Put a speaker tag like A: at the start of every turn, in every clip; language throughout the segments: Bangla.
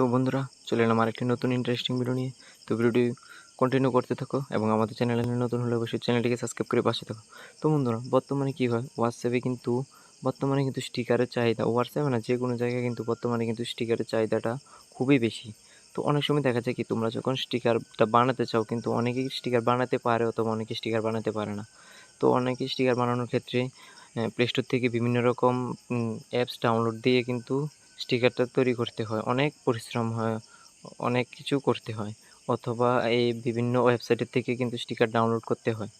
A: তো বন্ধুরা, চলে এলাম আরেকটি নতুন ইন্টারেস্টিং ভিডিও নিয়ে। তো ভিডিওটি কন্টিনিউ করতে থাকো এবং আমাদের চ্যানেলে নতুন হলে অবশ্যই চ্যানেলটিকে সাবস্ক্রাইব করে পাশে থাকো। তো বন্ধুরা, বর্তমানে কী হয়? হোয়াটসঅ্যাপে কিন্তু, বর্তমানে কিন্তু স্টিকারের চাহিদা হোয়াটসঅ্যাপে না, যে কোনো জায়গায় কিন্তু বর্তমানে কিন্তু স্টিকারের চাহিদাটা খুবই বেশি। তো অনেক সময় দেখা যায় কি, তোমরা যখন স্টিকারটা বানাতে চাও, কিন্তু অনেকেই স্টিকার বানাতে পারে অথবা অনেকে স্টিকার বানাতে পারে না। তো অনেকেই স্টিকার বানানোর ক্ষেত্রে প্লে স্টোর থেকে বিভিন্ন রকম অ্যাপস ডাউনলোড দিয়ে কিন্তু স্টিকারটা তৈরি করতে হয়, অনেক পরিশ্রম হয়, অনেক কিছু করতে হয়, অথবা এই বিভিন্ন ওয়েবসাইটের থেকে কিন্তু স্টিকার ডাউনলোড করতে হয়।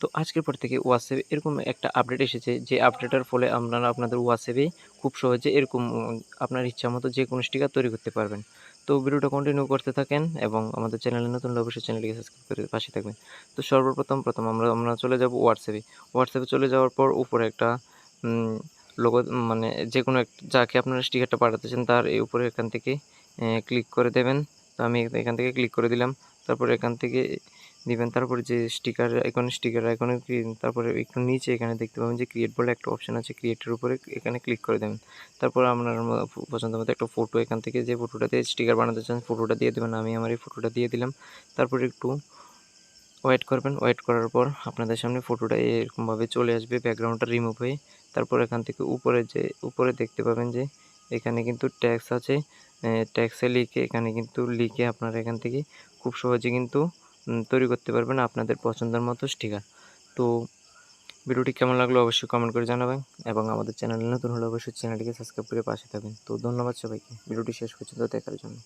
A: তো আজকের পর থেকে হোয়াটসঅ্যাপে এরকম একটা আপডেট এসেছে, যে আপডেটের ফলে আপনারা আপনাদের হোয়াটসঅ্যাপে খুব সহজে এরকম আপনার ইচ্ছা মতো যে কোনো স্টিকার তৈরি করতে পারবেন। তো ভিডিওটা কন্টিনিউ করতে থাকেন এবং আমাদের চ্যানেলে নতুন অবশ্যই চ্যানেলটিকে সাবস্ক্রাইব করে পাশে থাকবেন। তো সর্বপ্রথম, প্রথম আমরা আমরা চলে যাব হোয়াটসঅ্যাপে হোয়াটসঅ্যাপে চলে যাওয়ার পর উপরে একটা লোগো মানে যে কোনো যাকে আপনারা স্টিকারটা পাঠাতে চান তার এই উপরে এখান থেকে ক্লিক করে দেবেন। তো আমি এখান থেকে ক্লিক করে দিলাম। তারপরে এখান থেকে দিবেন। তারপরে যে স্টিকার এখন স্টিকার এখন তারপরে একটু নিচে এখানে দেখতে পাবেন যে ক্রিয়েট বলে একটা অপশন আছে। ক্রিয়েটের উপরে এখানে ক্লিক করে দেবেন। তারপর আপনার পছন্দ মতো একটা ফটো এখান থেকে যে ফটোটাতে স্টিকার বানাতে চান ফটোটা দিয়ে দেবেন। আমি আমার এই ফটোটা দিয়ে দিলাম। তারপরে একটু ওয়েট করবেন, ওয়েট করার পর আপনাদের সামনে ফটোটা এরকমভাবে চলে আসবে ব্যাকগ্রাউন্ডটা রিমুভ হয়ে। তারপর এখান থেকে উপরে যে, উপরে দেখতে পাবেন যে, এখানে কিন্তু ট্যাক্স আছে। ট্যাক্সে লিখে, এখানে কিন্তু লিখে আপনারা এখান থেকে খুব সহজে কিন্তু তৈরি করতে পারবেন আপনাদের পছন্দের মতো স্টিকার তো ভিডিওটি কেমন লাগল অবশ্যই কমেন্ট করে জানাবেন এবং আমাদের চ্যানেল নতুন হলে অবশ্যই চ্যানেলটিকে সাবস্ক্রাইব করে পাশে থাকবেন। তো ধন্যবাদ সবাইকে। ভিডিওটি শেষ পর্যন্ত দেখার জন্য।